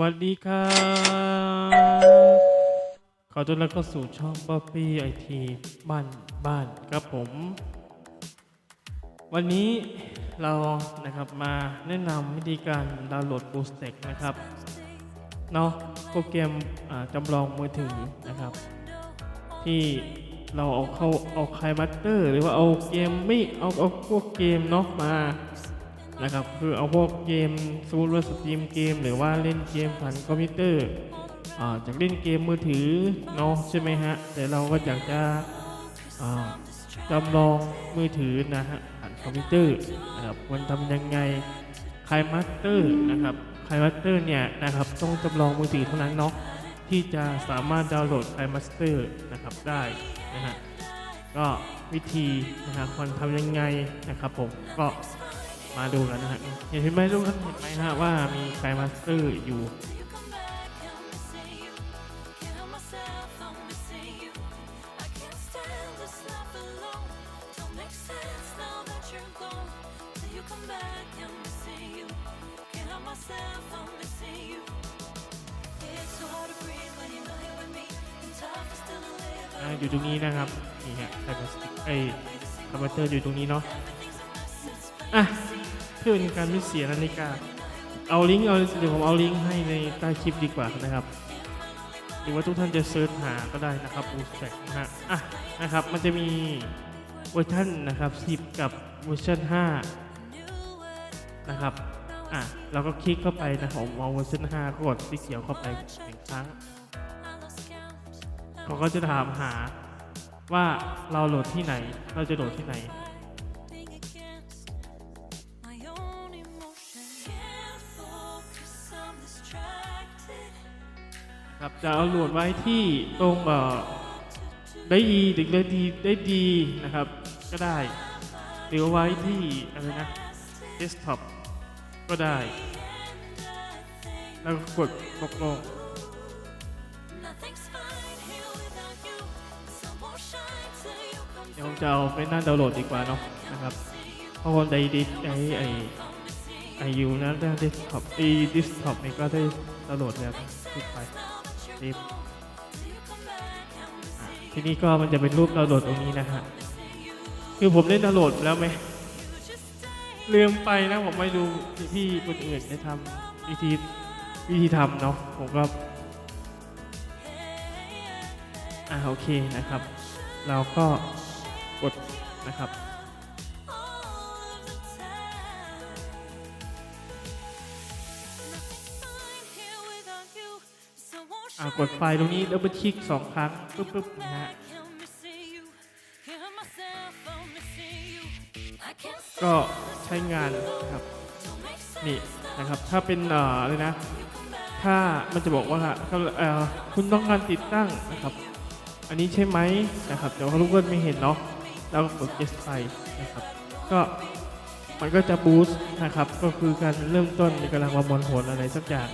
วัสดีครับขอต้อนรับเข้าสู่ช่องบ๊อบบี้ไอทีบ้านบ้านครับผม วันนี้เรานะครับมาแนะนำวิธีการดาวน์โหลด b o o s t e c นะครับเนาะโปรแกรมอ่าจำลองมือถือนะครับ ที่เราเอาเข้าเอาคายมัตเตอร์ หรือว่าเอาเกมไม่เอาเอาพวกเกมเนาะมา นะครับ คือเอาพวกเกมสมมติว่าสตรีมเกม หรือว่าเล่นเกมผ่านคอมพิวเตอร์จากเล่นเกมมือถือเนาะใช่ไหมฮะ แต่เราก็อยากจะจำลองมือถือนะฮะผ่านคอมพิวเตอร์นะครับมันทำยังไงคายมาสเตอร์นะครับคายมาสเตอร์เนี่ยนะครับต้องจำลองมือถือเท่านั้นเนาะที่จะสามารถดาวน์โหลดคายมาสเตอร์นะครับได้นะฮะก็วิธีนะครับมันทำยังไงนะครับผมก็ มาดูกันนะฮะเห็นไหมทุกท่านเห็นไหมฮะว่ามีไคมาสเตอร์อยู่อ่าอยู่ตรงนี้นะครับ นี่ฮะไคมาสเตอร์ไอ้คอมพิวเตอร์อยู่ตรงนี้เนาะอะ พื่อเป็นการไม่เสียนาฬิกา เอาลิงก์เอาเดี๋ยวผมเอาลิงก์ให้ในใต้คลิปดีกว่านะครับ หรือว่าทุกท่านจะเซิร์ชหาก็ได้นะครับบูสแต็กนะฮะอะนะครับมันจะมีเวอร์ชันนะครับ10 กับเวอร์ชัน5นะครับอะเราก็คลิกเข้าไปนะผมเอาเวอร์ชัน5กดสีเขียวเข้าไปหนึ่งครั้งเขาก็จะถามหาว่าเราโหลดที่ไหน เราจะโหลดที่ไหน ครับจะเอาโหลดไว้ที่ตรงเอ่อได้ดีหรือได้ดีได้ดีนะครับ ก็ได้หรือไว้ที่อะไรนะ desktop ก็ได้ แล้วก็กดตกลงเดี๋ยวผมจะเอาไปนั่นดาวน์โหลดดีกว่าเนาะนะครับเพราะคนใดดิสไอไอไอยูนะได้ดิสท็อปไอดิสท็อปนี่ก็ได้ดาวน์โหลดแล้วคลิกไป รีบอะทีนี้ก็มันจะเป็นรูปดาวน์โหลดตรงนี้นะฮะคือผมได้ดาวน์โหลดแล้วไหมลืมไปนะผมไม่ดูพี่ๆคนอื่นได้ทำวิธีวิธีทำเนาะผมก็อ่าโอเคนะครับ เราก็กดนะครับ อ่ากดไฟล์ตรงนี้ดับเบิลคลิกสองครั้งปึ๊บปึ๊บนะฮะก็ใช้งานนะครับนี่นะครับ ถ้าเป็นเอ่ออะไรนะ ถ้ามันจะบอกว่าเขาเอ่อคุณต้องการติดตั้งนะครับ อันนี้ใช่ไหมนะครับเดี๋ยวเขาลูกเกินไม่เห็นเนาะแล้วกด yes ไปนะครับ ก็มันก็จะบูสต์นะครับ ก็คือการเริ่มต้นในกำลังประมวลผลอะไรสักอย่าง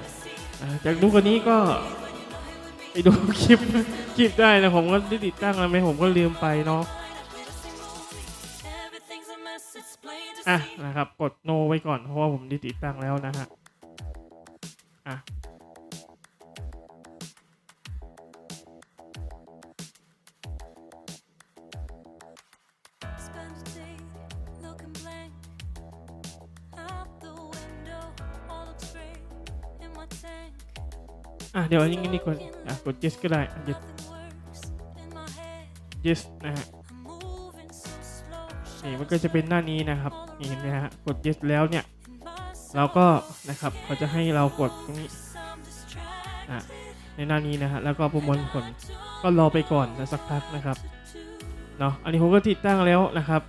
จากดูกันนี้ก็ ไปดูคลิปคลิปได้นะผมก็ได้ติดตั้งแล้วไหมผมก็ลืมไปเนาะอะนะครับ กดโนไว้ก่อนเพราะว่าผมได้ติดตั้งแล้วนะฮะอะ อะเดี๋ยวอันนี้นี่ก่อนอะกด yes ก็ได้ yes yes นะฮะนี่มันก็จะเป็นหน้านี้นะครับนี่เห็นไหมฮะกด yes แล้วเนี่ยเราก็นะครับเขาจะให้เรากดตรงนี้ some distract อะในหน้านี้นะฮะแล้วก็ประมวลผลก็รอไปก่อนนะสักพักนะครับเนาะอันนี้ผมก็ติดตั้งแล้วนะครับ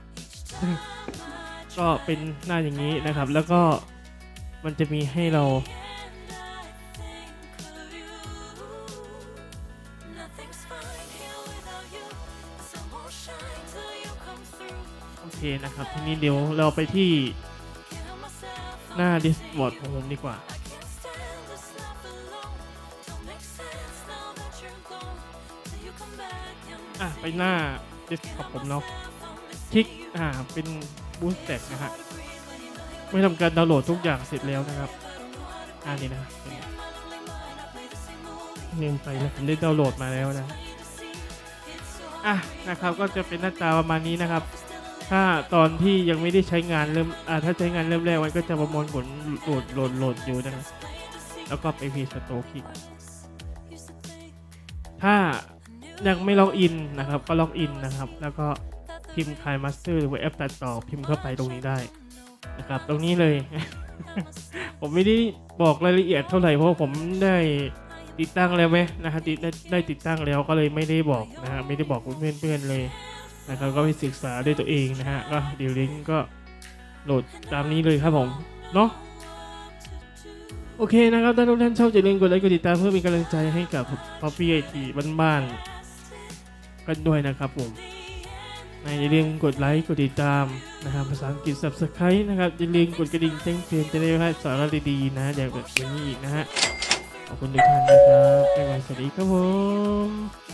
ก็เป็นหน้าอย่างนี้นะครับ แล้วก็มันจะมีให้เรา เคนะครับ ทีนี้เดี๋ยวเราไปที่หน้า Discord ของผมดีกว่า อะ ไปหน้า Discord ผมเนาะ คลิก อ่า เป็น Boost t a g นะฮะไม่ทำการดาวน์โหลดทุกอย่างเสร็จแล้วนะครับ อ่านี่นะเป็นลืมไปนะผมได้ดาวน์โหลดมาแล้วนะ อะ นะครับ ก็จะเป็นหน้าตาประมาณนี้นะครับ ถ้าตอนที่ยังไม่ได้ใช้งานเริ่มอ่าถ้าใช้งานเริ่มแรกมันก็จะประมวลผลโหลดโหลดโหลดอยู่นะครับ แล้วก็ไปพีสโตคลิก ถ้ายังไม่ล็อกอินนะครับ ก็ล็อกอินนะครับ แล้วก็พิมพ์คายมาสเตอร์หรือว่าแอปตัดต่อพิมพ์เข้าไปตรงนี้ได้นะครับ ตรงนี้เลย ผมไม่ได้บอกรายละเอียดเท่าไหร่เพราะผมได้ติดตั้งแล้วไหมนะครับติดได้ติดตั้งแล้วก็เลยไม่ได้บอกนะฮะไม่ได้บอกเพื่อนๆเลย นะครับก็ไปศึกษาด้วยตัวเองนะฮะก็เดี๋ยวลิงก์ก็โหลดตามนี้เลยครับผมเนาะโอเคนะครับถ้าทุกท่านชอบอย่าลืมกดไลค์กดติดตามเพื่อเป็นกำลังใจให้กับป๊อปปี้ไอทีบ้านๆกันด้วยนะครับผมในะอย่าลืมกดไลค์กดติดตามนะครับภาษาอังกฤษ subscribe นะครับอย่าลืมกดกระดิ่งแจ้งเตือนจะได้ไม่พลาดสาระดีๆนะอย่างแบบนี้อีกนะฮะขอบคุณทุกท่านนะครับบ๊ายบายสวัสดีครับผม